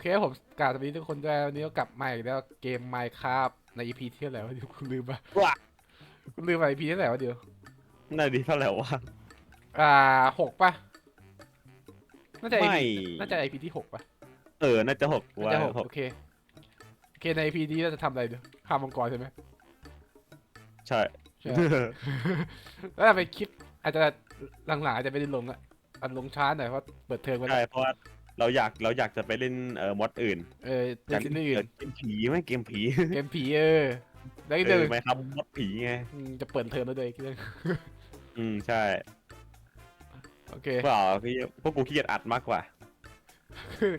เคครับผมกราบสวัสดีทุกคนด้วยวันนี้ก็กลับมาอีกแล้วเกม Minecraft ใน EP ที่เท่าไหร่วะเดี๋ยวคุณลืมปะว้าคุณลืมไป EP ที่เท่าไหร่วะเดี๋ยว น่าดีเท่าไหร่วะ อ่าหกปะน่าจะ ไม่ EP น่าจะ EP ที่หกปะเออ น่าจะหกน่าว่าจะหกหกโอเคโอเคใน EP นี้เราจะทำอะไรเดี๋ยวฆ่ามังกรใช่ไหมใช่ ใช่ แล้วไปคลิปอาจจะหลังๆอาจจะไม่ได้ลงอะอันลงช้าหน่อยเพราะเปิดเทอมกันใช่เพราะว่า เราอยากเราอยากจะไปเล่นเอ่อมอดอื่นเออเล่นที่อื่นเกมผีไหมเกมผีเกมผีเออแล้วอีกเอเรื่องหอนึ่งไหมครับมอดผีไงอืมจะเปิดเทอมแล้วด้วยอีกเรื่องอืมใช่โอเคเปล่าพี่พวกกูขี้เกียจอัดมากกว่า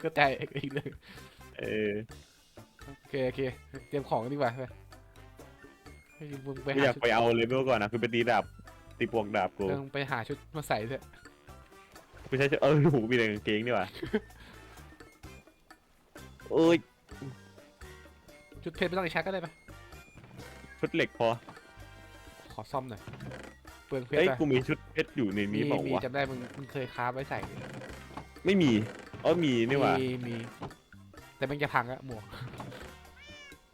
ก็ใจอีกเรื่องเออโอเคโอเคเตรียมของกันดีกว่าไปให้มึงไปไม่หาอยากชุดไปเอาเลเวลก่อนนะคือไปตีดาบตีปวกดาบกูเออไปหาชุดมาใส่เถอะ ไม่ใช่เออหูมีแต่กางเกงนี่หว่าโอ้ยชุดเพชรไม่ต้องใช้ก็ได้ปะชุดเหล็กพอขอซ่อมหน่อยเปลืองเพชรเอ้ยปะกูมีชุดเพชรอยู่ในมีนี้เปล่ามีวะจำได้มึงมึงเคยค้าฟไว้ใส่ไม่มีเออมีนี่หว่ามีมีแต่มันจะพังอะหมวก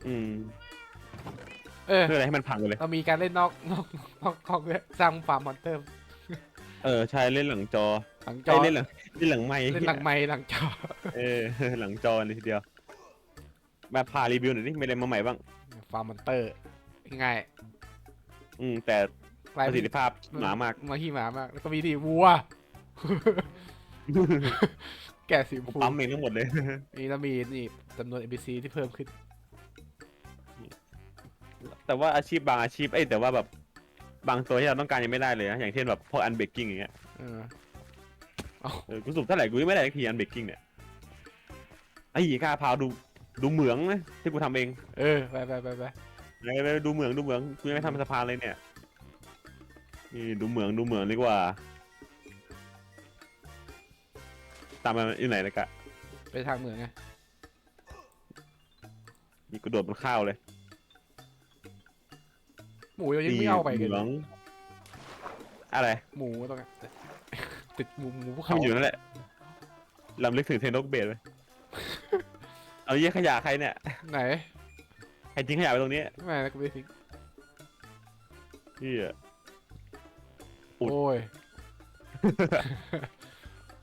อืมเออ เพื่ออะไรให้มันพังไปเลย เรามีการเล่นนอกนอกนอกนอกด้วยสร้างฟาร์มมอนเตอร์ เออใช่เล่นหลังจอหลังจใช่อเล่นหลังเล่นหลังไม้เล่นหลังไม้หลังจอเออ หลังจอเลยทีเดียว มาพารีวิวหน่อยดิไม่เล่นมาใหม่บ้าง ฟาร์มมอนเตอร์ง่ายอืมแต่ๆประสิทธิภาพหนามาก มาขี้หมามาก แล้วก็มีที่วัว แกะสีชมพูปั๊มเองทั้งหมดเลย นี่แล้วมีนี่จำนวน NPC ที่เพิ่มขึ้นแต่ว่าอาชีพบางอาชีพเอ้ยแต่ว่าแบบ บางตัวที่เราต้องการยังไม่ได้เลยนะอย่างเช่นแบบพวกอันเบกกิ้งอย่างเงี้ยเออเออกูสูบเท่าไหร่กูยังไม่ได้สักทีอันเบกกิ้งเนี่ยไอ้หีกล้าพาวดูดูเหมืองนะที่กูทำเองเออไปไปไปไปไปไปดูเหมืองดูเหมืองกูยังไม่ทำสะพานเลยเนี่ยนี่ดูเหมืองดูเหมืองดีกว่า ตามมาอยู่ไหนนะกะไปทางเหมืองไงนี่กูโดดบนข้าวเลย หมูยังไม่เอาไปกันเหมืองอะไรหมูตรงนั้นติดหมูหมูภูให้เขามันอยู่นั่นแหละลำลึกถึงเทนนกเบดไหมเอาเยี่ยขยะใครเนี่ยไหนใครทิ้งขยะไปตรงนี้ไม่นะกูไม่ทิ้งเฮียอุ๊ยโอ้ย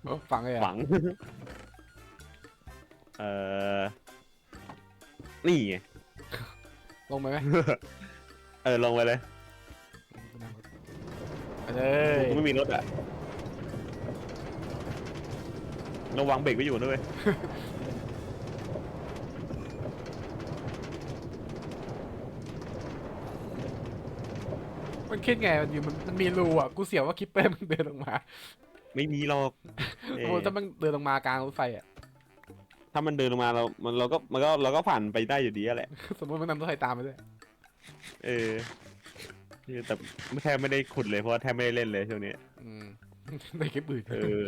โอ้ฝังเลยอะฝังเอ่อนี่ไงลงไปไหม เออลงไปเลยไปเลยกูไม่มีรถอะระวังเบรกไว้อยู่ด้วยมันคิดไงมันอยู่มันมันมีรูอะกูเสียวว่าคิปเปอร์มันเดินลงมาไม่มีหรอกเอ้ยโอ้ถ้ามันเดินลงมากลางรถไฟอะ ถ้ามันเดินลงมาเรา มันเราก็มันก็เราก็ผ่านไปได้อยู่ดีอะแหละ สมมติมันนำรถไฟตามไปด้วย เออนี่แต่ไม่แทบไม่ได้ขุดเลยเพราะว่าแทบไม่ได้เล่นเลยช่วงนี้ อืมในคลิปอื่นเออ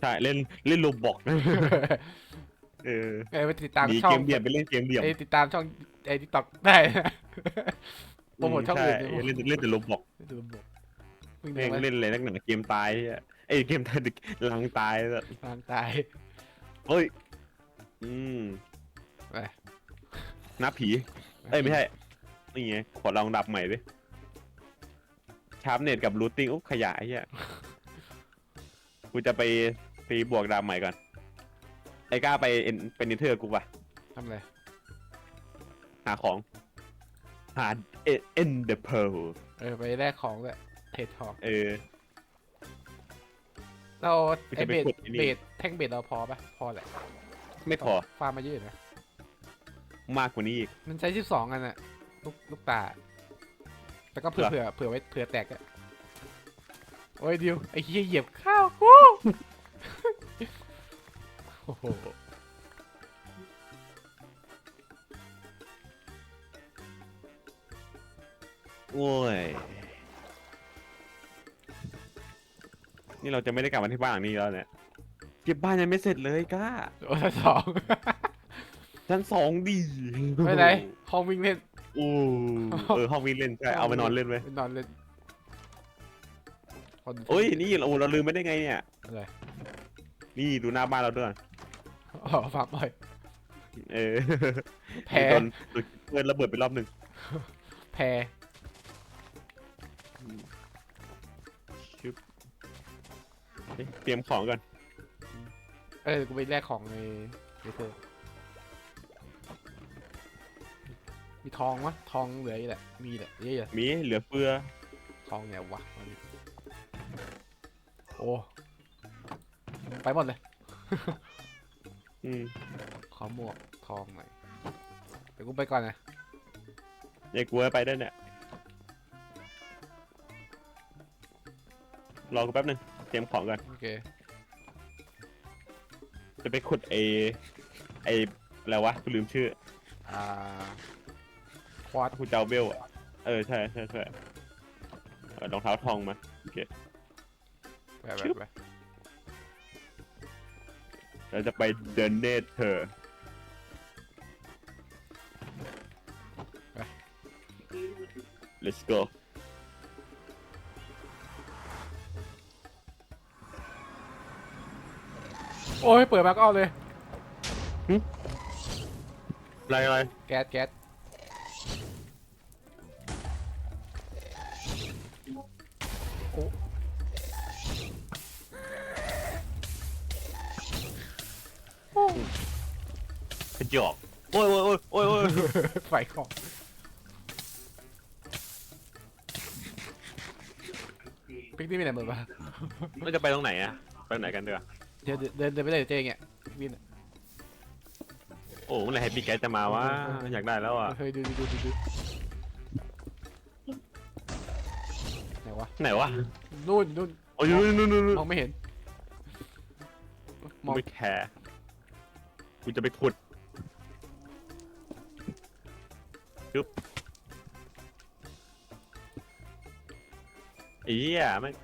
ใช่เล่นเล่นโลบอกเออเอ้ยไปติดตามดีช่อเกงมเบียดไปเล่นเกมเบียดไอ้ยติดตามช่องไอ้ทิกตอกได้นะโปรโมทช่องอื่นใช่เนี่ยเล่นเล่นแต่โลบอกดูระบบวิ่งแม่เดินงไปเล่นเลยนักหนาเกมตายอะเอ้ยเกมตายลังตายแบบทางตาย เฮ้ย อืมไป นับผี เอ้ยไม่ใช่ นี่ไงขอลองดับใหม่ดิชาร์ปเน็ตกับรูทติ้งอุ๊บขยายอะกูจะไปไปบวกดาบใหม่ก่อน ไอ้กล้าไปเอ็นเป็นนิเทอร์กูปะทำอะไรหาของ หาเอ็นเดอะเพลเออไปแลกของเลยเทรดทองเออ เราไม่ไอใช่เบดไปขุดไอ้นี่เบดแท่งเบดเราพอปะพอแหละไม่พอฟาร์มมาเยอะอยู่นะมากกว่านี้อีกมันใช้สิบสองอันอะ ลูกลูกตา แต่ก็เผื่อเหรอเผื่อเผื่อไว้เผื่อแตกอะโอ้ยดิวไอ้เหี้ยเหยียบข้าวกูโอ้โหโอ้ย นี่เราจะไม่ได้กลับมาที่บ้านหลังนี้แล้วเนี่ย เก็บบ้านยังไม่เสร็จเลยก้าโอ้ยสอง ชั้นสองดีไปไหนห้องวิ่งเล่นโอ้เออห้องวิ่งเล่นใช่เอาไปนอนเล่นไหมไปนอนเล่นคนโอ้ยนี่เราเราลืมไม่ได้ไงเนี่ยอะไรนี่ดูหน้าบ้านเราด้วยอ๋อฟาร์มอ้อยเออแพ้โดนเงินระเบิดไปรอบหนึ่งแพ้ชึบเฮ้ยเตรียมของก่อนเอ้ยกูไปแลกของในในเธอ มีทองวะทองเหลืออยู่แหละมีแหละเยอะอยู่มีเหลือเฟือทองไงวะเอาดิโอ้ไปหมดเลย อืมขอหมวกทองหน่อยเดี๋ยวกูไปก่อนนะอย่ากลัวไปได้เนี่ยรอกูแป๊บหนึงเตรียมของก่อนโอเคจะไปขุดไอไออะไรวะกูลืมชื่อ อ่า ควอดกูเจ้าเบลอะเออ ใช่ใช่ใช่เออรองเท้าทองมาไปไปไปเราจะไปเดินเนตเธอ let's go โอ้ยเปิดมาก็เอาเลย อะไรอะไรแก๊สแก๊ส ไฟของปิ๊กนี่มีไหนหมดปะเราจะไปตรงไหนอะไปตรงไหนกันเด้อเดี๋ยวเดินเดินไปเลยเจ๊เงี้ยวินโอ้เมื่อไหร่แฮปปี้แกสจะมาวะอยากได้แล้วอะเฮ้ยดูดูดูดูดูไหนวะไหนวะนู่นนู่นโอ้ยนู่นนู่นนู่นนู่นมองไม่เห็นมกูองไม่แคร์กูจะไปขุด จุ๊บไอ้เหี้ยแม่ง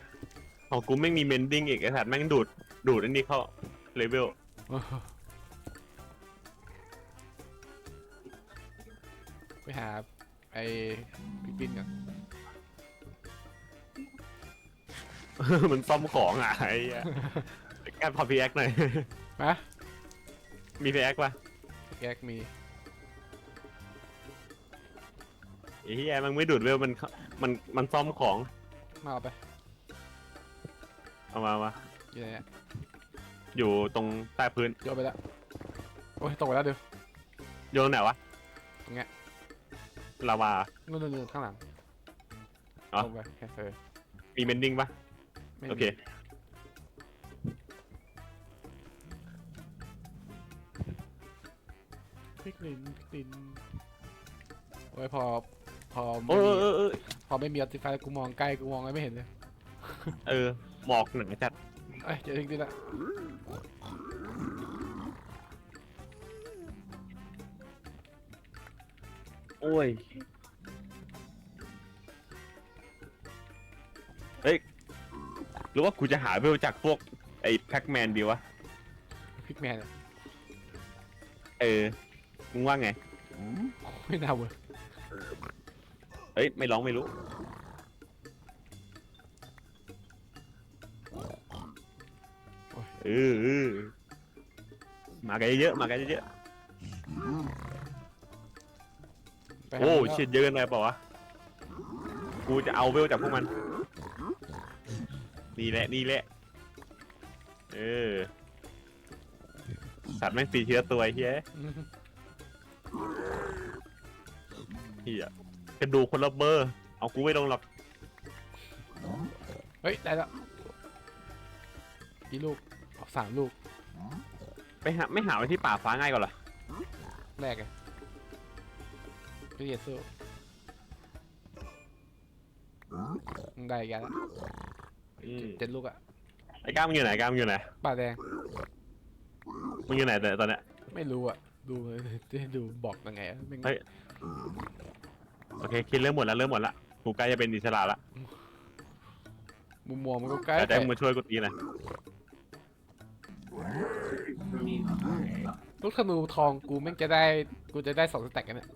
ของกูไม่งมีเมนดิ้งอีกไอ้สัตว์แม่งดูด ดูดอันนี้เข้าเลเวลไปหาไอ้ปิ๊กปินก่อนมันซ่อมของอะไอ้เหี้ยแค่พอพีแอคหน่อย มามีพีแอคปะแก๊กมี ไอ้เหี้ยมันไม่ดูดเวลมันเข้ามันมันซ่อมของมาเอาไปเอามามาอยู่ไหนอะอยู่ตรงใต้พื้นโยนไปแล้วโอ้ยตกไปแล้วเดี๋ยวโยนไหนวะตรงเนี้ยลาวา นู่นนู่นนู่นข้างหลังอ๋อ ตกไปแค่เออมีเมนดิ้งปะไม่มีโอเคพริกลินพริกลินโอ้ยพอ พอโอ้ไม่ยมีเออเออพอไม่มีออติฟายกูมองใกล้กูมองอะไรไม่เห็นเลยเออหมอกหนาจัดเอ้ยเจอพริกลินละโอ้ยเฮ้ยหรือว่ากูจะหาเวลจากพวกไอ้แพ็กแมนดีวะพริกแมนอะเออมึงว่าไง ไม่น่าเว้ย เฮ้ยไม่ร้องไม่รู้เออเออมากันเยอะๆมากันเยอะไปๆหาโอ้มันแล้วชิดเยอะเกินไปเปล่าวะกูจะเอาเวลจากพวกมันนี่แหละนี่แหละเออสัตว์แม่งตีเชื้อตัวไอ้เฮียอืมเฮีย กระดูกคนละเบอร์ เอากูไม่ลงหรอกเฮ้ย ได้แล้วกี่ลูกออกสามลูกไปหาไม่หาไว้ที่ป่าฟ้าง่ายกว่าเหรอแรกไงพี่เยซูได้อีกแล้วอืมเจ็ดลูกอะไอ้ก้ามมึงอยู่ไหนก้ามมึงอยู่ไหนปลาแดง มึงอยู่ไหนแต่ตอนเนี้ย ไม่รู้อะดูจะดูบอกยังไงอะแม่งเฮ้ย โอเคคิดเริ่มหมดแล้วเริ่มหมดละกูใกล้จะเป็นอิสระละมุมมองมันก็ใกล้แต่แต่ได้มึงมาช่วยกูตีหน่อยลูกธนูทองกูแม่งจะได้กูจะได้สองสแต็กกันเนี่ย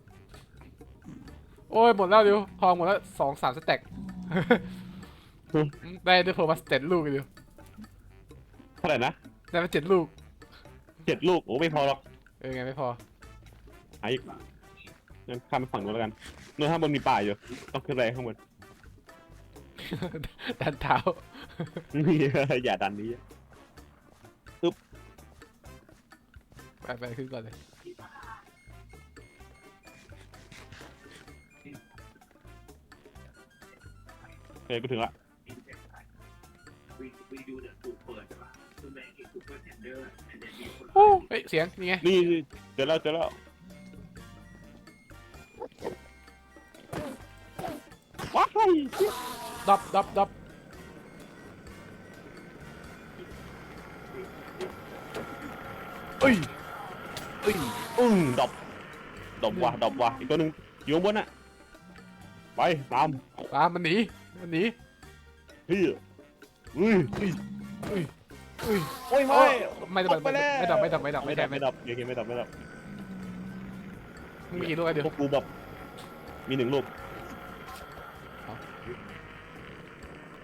โอ้ยหมดแล้วเดี๋ยวทองหมดแล้วสองสามสแต็ก ได้ด้วยโฟมาสเจ็ดลูกเดียวเท่าไหร่นะได้มาเจ็ดลูกเจ็ดลูกโอ้ไม่พอหรอกเออไงไม่พอหาอีกงั้นข้ามไปฝั่งนู้นแล้วกัน นู้นข้างบนมีป่าอยู่ ต้องขึ้นไปข้างบน ดันเท้า อย่าดันนี้ ไปไปขึ้นก่อนเลย เฮ้ยกูถึงละ we we do the food first ใช่ปะ to make it super tender and then we put โอ้เฮ้ย เสียง นี่ไง นี่นี่เจอแล้วเจอแล้ว ว้ายดับดับดับเอ้ยเอ้ยอึ้งดอบดอบว่ะดอบว่ะอีกตัวหนึ่งอยู่ข้างบนน่ะไปตามตามมันหนีมันหนีเฮ้ยอุ้ยอุ้ยอุ้ยโอ้ยโอ้ไม่ไม่ดับออกไปแล้วไม่ดับไม่ดับไม่ดับไม่ไม่ดัดับบไม่ดับโอเคไม่ดับไม่ดับมีกี่ลูกอะเดี๋ยวพวกกูแบบมีหนึ่งลูก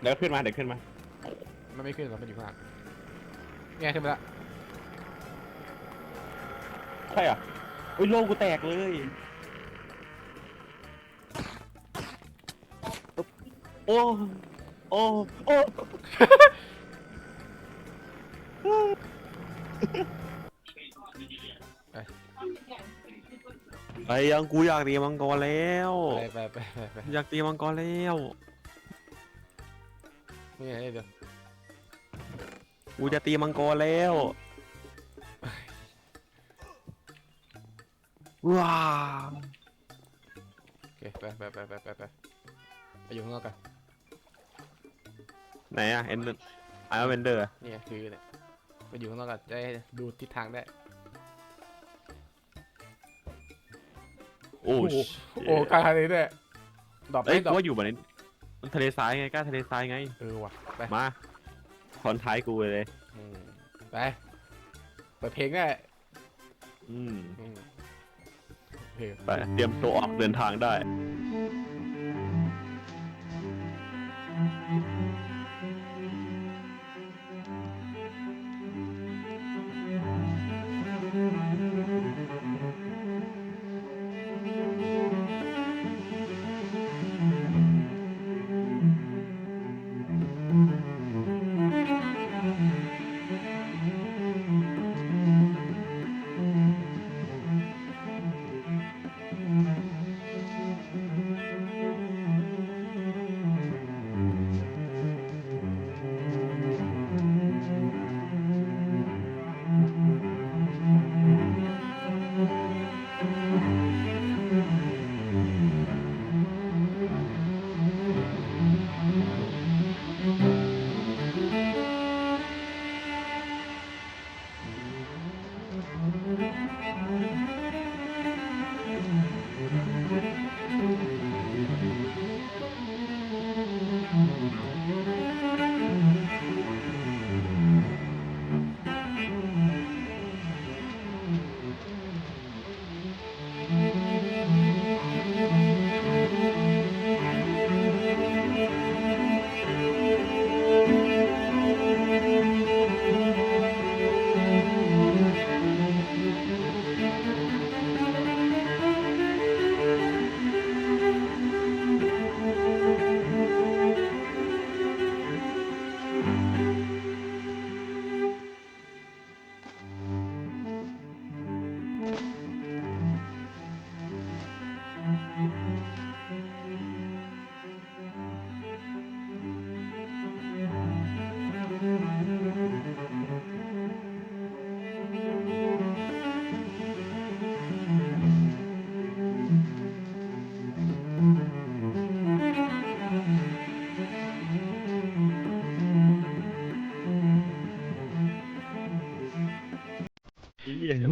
เดี๋ยวขึ้นมาเดี๋ยวขึ้นมามันไม่ขึ้นหรอกมันอยู่ข้างหลังไงขึ้นมาละใช่เหรอะเฮ้ยโลกกูแตกเลยโอ้โอ้โอ้ไอ้ยังกูอยากตีมังกรแล้ว ไปไปไปไปไปอยากตีมังกรแล้ว นี่ไงเดี๋ยวกูจะตีมังกรแล้ว ว้าวโอเคไปไปไปไปไปไปไปอยู่ข้างนอกกันไหนอะเอ็นไอเวนเดอร์นี่ไงคือเนี่ยไปอยู่ข้างนอกกันจะได้ดูทิศทางได้ โอ้โอ้โหชโอ้กลางทะเลด้วยดรอปเอ้ยไม่ดรอปกูว่าอยู่แบบนี้ มันทะเลทรายไงกล้าทะเลทรายไง เออว่ะไปมาคอนท้ายกูเลย อืมไปเปิดเพลงได้อืมอืมโอเคไปเตรียมตัวออกเดินทางได้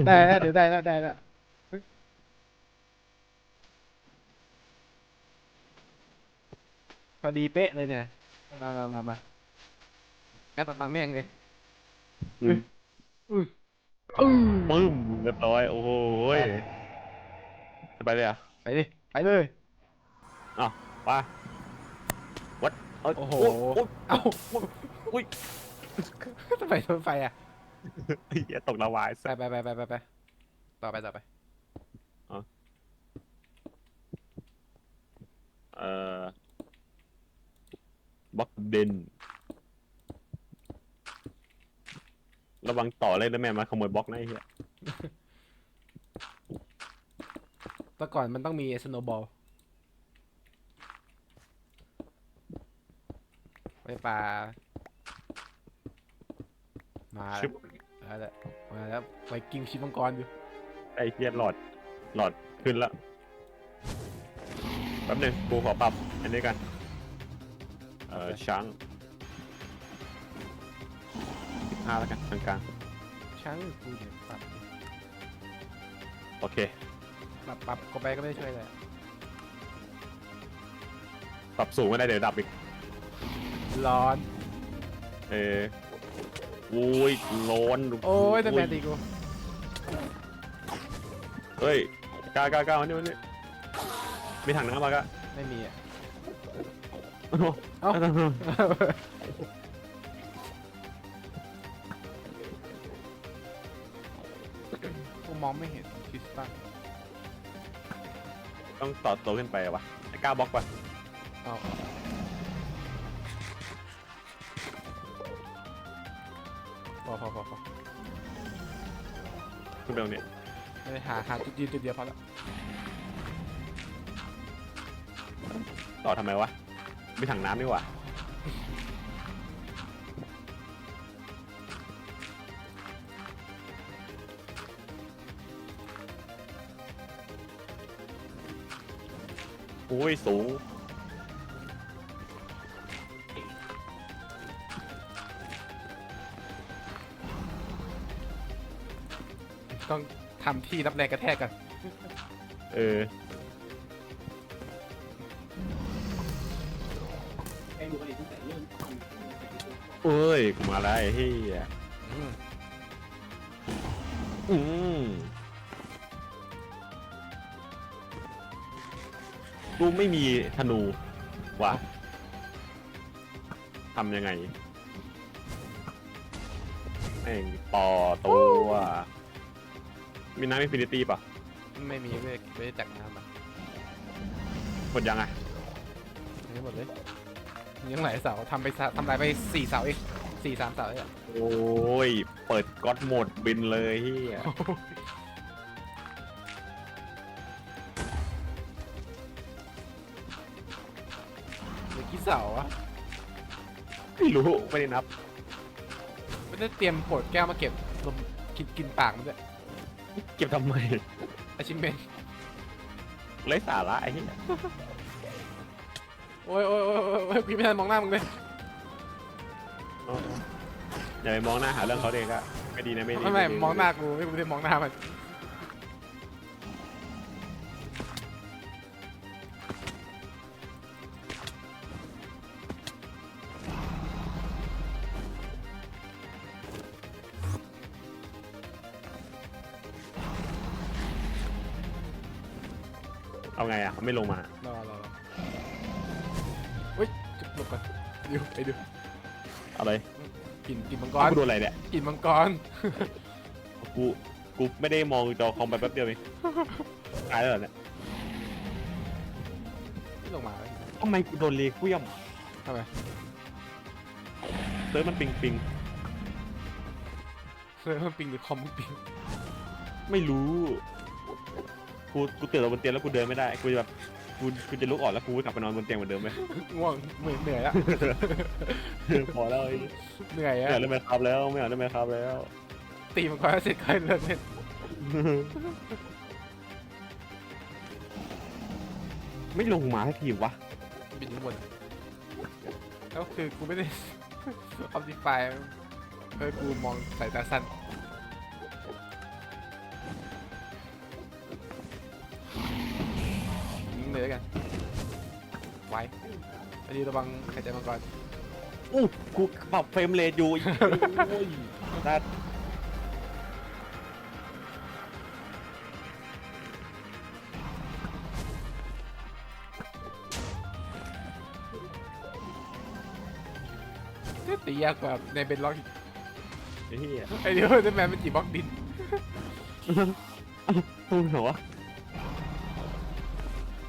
ได้แล้วเดี๋ยวได้แล้วได้แล้วเฮ้ยพอดีเป๊ะเลยเนี่ยมามามามางั้นตัดตังค์แม่งเลยอืมอุ้ยอื้อปึ้มเรียบร้อย โอ้โหยจะไปเลยอะ ไปดิ ไปเลยไปวัดเยโอ้โหโอ้ยเอ้าอุ้ยทำไมโดนไฟอะ ไอ้เหี้ยตกละวายไปไปไปไปไปไปต่อไปต่อไป เอ่อบล็อกเดน ระวังต่อเลยนะแม่มาขโมยบล็อกนะไอ้เหี้ยแต่ก่อนมันต้องมีสโนว์บอลไปปลา มาแล้วชิบมาแล้วมาแล้วไวกิ้งชิปมังกรอยู่ไอ้เหี้ยหลอดหลอดขึ้นแล้วแป๊บหนึงกูขอปรับอันนี้กันเอ่อช้างสิบห้าแล้วกันกลางช้างกูเดี๋ยวปรับๆโอเค ปรับปรับก็ไปก็ไม่ได้ช่วยเลยปรับสูงไม่ได้เดี๋ยวดับอีกร้อน เออ อุ้ยร้อนโอ้ยแต่แมนตีกูเฮ้ยกล้ากล้ากล้าวันนี้วันนี้มีถังน้ำมากะไม่มีอะ โอ้โหเอ้า กูมองไม่เห็นคริสตัลต้องต่อตัวขึ้นไปวะกล้าบล็อกปะเอา อพอพอพอขึ้นไปตรงนี้ไม่ได้หาหาจุดยืนจุดเดียวพอแล้วต่อทำไมวะมีถังน้ำนี่หว่าอุ้ยสูง ทำที่รับแรงกระแทกกันเออเอ้ยกูมาแล้วไอ้เฮียอืมอืมกูไม่มีธนูวะทำยังไงแม่งต่อตัว มีน้ำอินฟินิตี้ป่ะไม่มีไม่ไม่ได้จักน้ำอะหมดยังอะไม่หมดเลยยังหลายเสาทำไปสะทำลายไปสี่เสาเองสี่สามเสาเองอะโอ้ย เปิดก๊อตโหมดบินเลยเฮียเหลือกี่เสาอะไม่รู้ ไม่ได้นับ ไม่ได้เตรียมโปรดแก้วมาเก็บลมกินกินปากมันด้วยเก็บทำไมอาชิเมนไร้สาระไอ้เหี้ยโอ้ยโอ้ยโอ้ยโอ้ยโอ้ยพี่ไม่ทันมองหน้ามึงเลยอ๋ออย่าไปมองหน้าหาเรื่องเขาเด็กอะไม่ดีนะไม่ดีไม่ไม่ดีมองหน้ากูไม่กูไม่ได้มองหน้ามัน ไงอะไม่ลงมา รอรอรออุ้ยจุดหลบก่อนดูไปดูอะไรกินกินมังกอ้าวรกูโดนอะไรเนี่ยกินมังกร กูกูไม่ได้มองจอคอมไปแป๊บเดียวเองตายแล้วเหรอเนี่ยไม่ลงมาเลยทำไมกูโดนเลเวียมทำไมเซิร์ฟมันปิงปิงเฮ้ยมันปิงหรือคอมมึงปิงไม่รู้ กูกูตื่นบนเตียงแล้วกูเดินไม่ได้กูจะแบบกูกูจะลุกออกแล้วกูกลับไปนอนบนเตียงเหมือนเดิมไหมง่วงเหนื่อยเหนื่อยอะพอแล้วไอ้เหนื่อยไม่อะอยากเล่นแมคครับแล้วไม่อยากเล่นแมคครับแล้ว ตีมังกรให้เสร็จค่อยเลิกเล่นไม่ลงมาให้ทีวะบินข้างบนแล้วคือกูไม่ได้ ออปติฟายเฮ้ยกูมองสายตาสั้น เลยแล้วกันไว้อันนี้ระวังหายใจมังกรอู้กูปรับเฟรมเรทอยู่โอ้ยนัดตียากกว่าในเบนล็อกอีกไอ้เหี้ยไอ้เดี๋ยวเดอร์แมนมันจีบล็อกดิน พูดเหรอวะ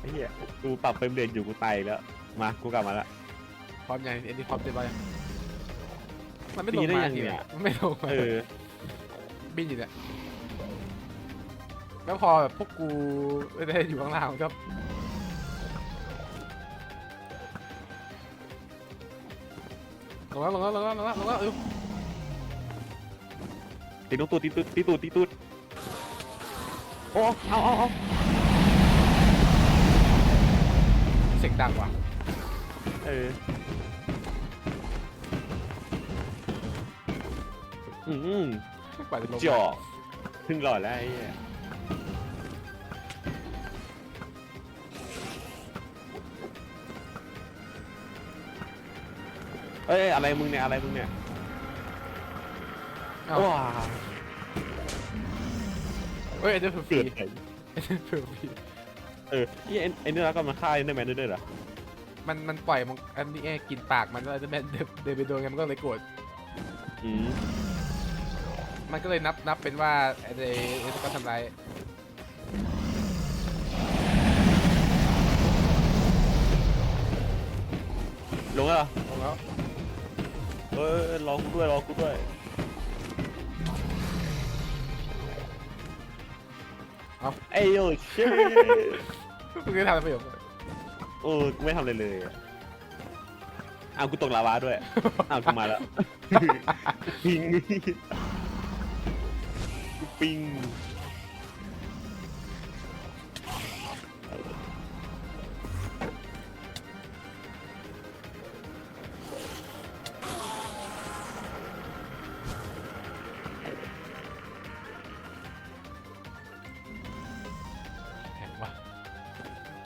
ไอ้เหี้ยกูปรับเฟรมเรทอยู่กูตายอีกแล้ว มา กูกลับมาละ พร้อมยังเอ็นดี้พร้อมเต็มไปยังมันไม่ลตีงได้มายังทีเนี่ยมันไม่ลงมาเออ บินอยู่เนี่ยแล้วพอแบบพวกกูไม่ได้อยู่ข้างล่างมันก็ลงแล้วลงแล้วลงแล้วลงแล้วลงแล้วเออตีตูดตีตูดตีตูดตีตูดโอ้เอาเอาเอา เสียงดังว่ะ เอออืมกว่าจะลงจ่อถึงหลอดแล้วไอ้เหี้ยเอ้ยอะไรมึงเนี่ยอะไรมึงเนี่ยเอ้าว้าเฮ้ยไอ้เจ้าฟรีเกิดอะไรไอ้เจ้าฟรี เออนี่ไอ้ไอ้เนื้อแล้วก็มาฆ่าไอ้เนื้อแมนด้วยด้วยเหรอมันมันปล่อยมันอันนี้เองกินปากมันแล้วไอ้เจ้าแมนเดินเดินไปโดนไงมันก็เลยโกรธอืมมันก็เลยนับนับเป็นว่าไอ้ไอ้ไอ้ก็ทำร้ายลงแล้วเหรอลงแล้วเออรอกูด้วยรอกูด้วยเอาไอ้โยเช่ มึงจะทำอะไรประโยชน์โอ้กูไม่ทำอะไรเลยอะอ้าวกูตกลาวาด้วย อ้าวกูมาแล้ว ปิงกูปิง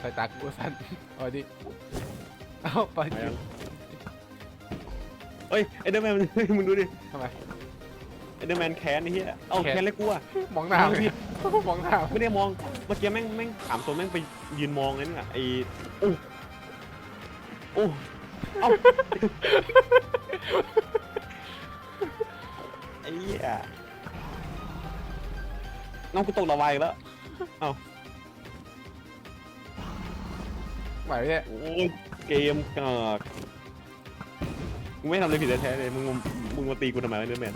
สายตากูก็สั้นเอาดิเอาไปดิเอ้ยไอเดอร์แมนมึงดูดิทำไม ไอเดอร์แมนแค้นไอ้เหี้ยเอ้าแค้น แค้นเลยกูอะมองหน้าเลยมองหน้าไม่ได้มองเมื่อกี้แม่งแม่งถามตัวแม่งไปยืนมองนั่นน่ะไอ้โอ้โอ้เอ้าไอ้เหี้ยน้องกูตกละวายอีกแล้ว ไหวเนี่ยโอ้ยเกมกากมึงไม่ทำอะไรผิดแท้ๆเลยมึงมามึงมาตีกูทำไมวะเนื้อแมน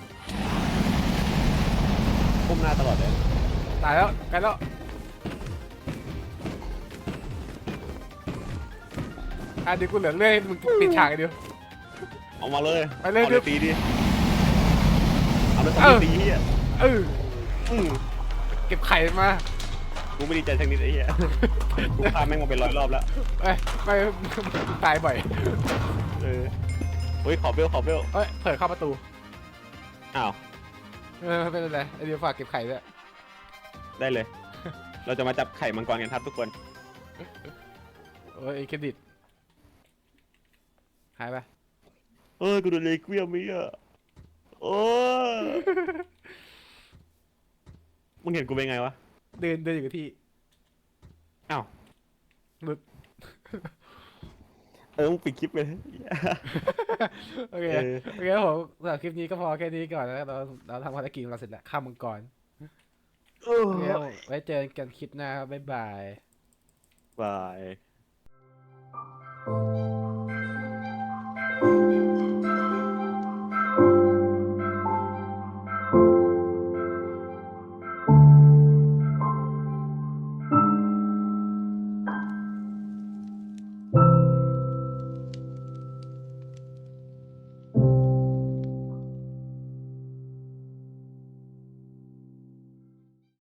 ก้มหน้าตลอดเลยตายแล้วไกลแล้วอะเดี๋ยวกูเหลือเรื่อยมึงปิดฉากกันเดียว เอามาเลยไปเลยอาเลยตีดิเอาเลยเออ ตีเฮียเอออืมเก็บไข่มา กูไม่ดีใจทั้งนิดไอ้เหี้ยกูพาแม่งมาเป็นร้อยรอบแล้ว เอ้ยไม่มึงตายบ่อยเออเฮ้ยขอเบลขอเบลเอ้ยเผยเข้าประตูอ้าว เออไม่เป็นไรไอเดียวฝากเก็บไข่ด้วยได้เลย เราจะมาจับไข่มังกรกันครับทุกคนโอ้ยเครดิตหายไปเออกูโดนเลเกียมีอะโอ้ยมึงเห็นกูเป็นไงวะ เดินเดินอยู่กับที่อ้าวหลุด เออมึงปิดคลิปไปเลยโอเคเออโอเคครับผมสำหรับคลิปนี้ก็พอแค่นี้ก่อนนะเราเราทำภารกิจของเราเสร็จแล้วข้ามมังกรโอ้โอเคครับผมไว้เจอกันคลิปหน้าครับบ๊ายบาย บาย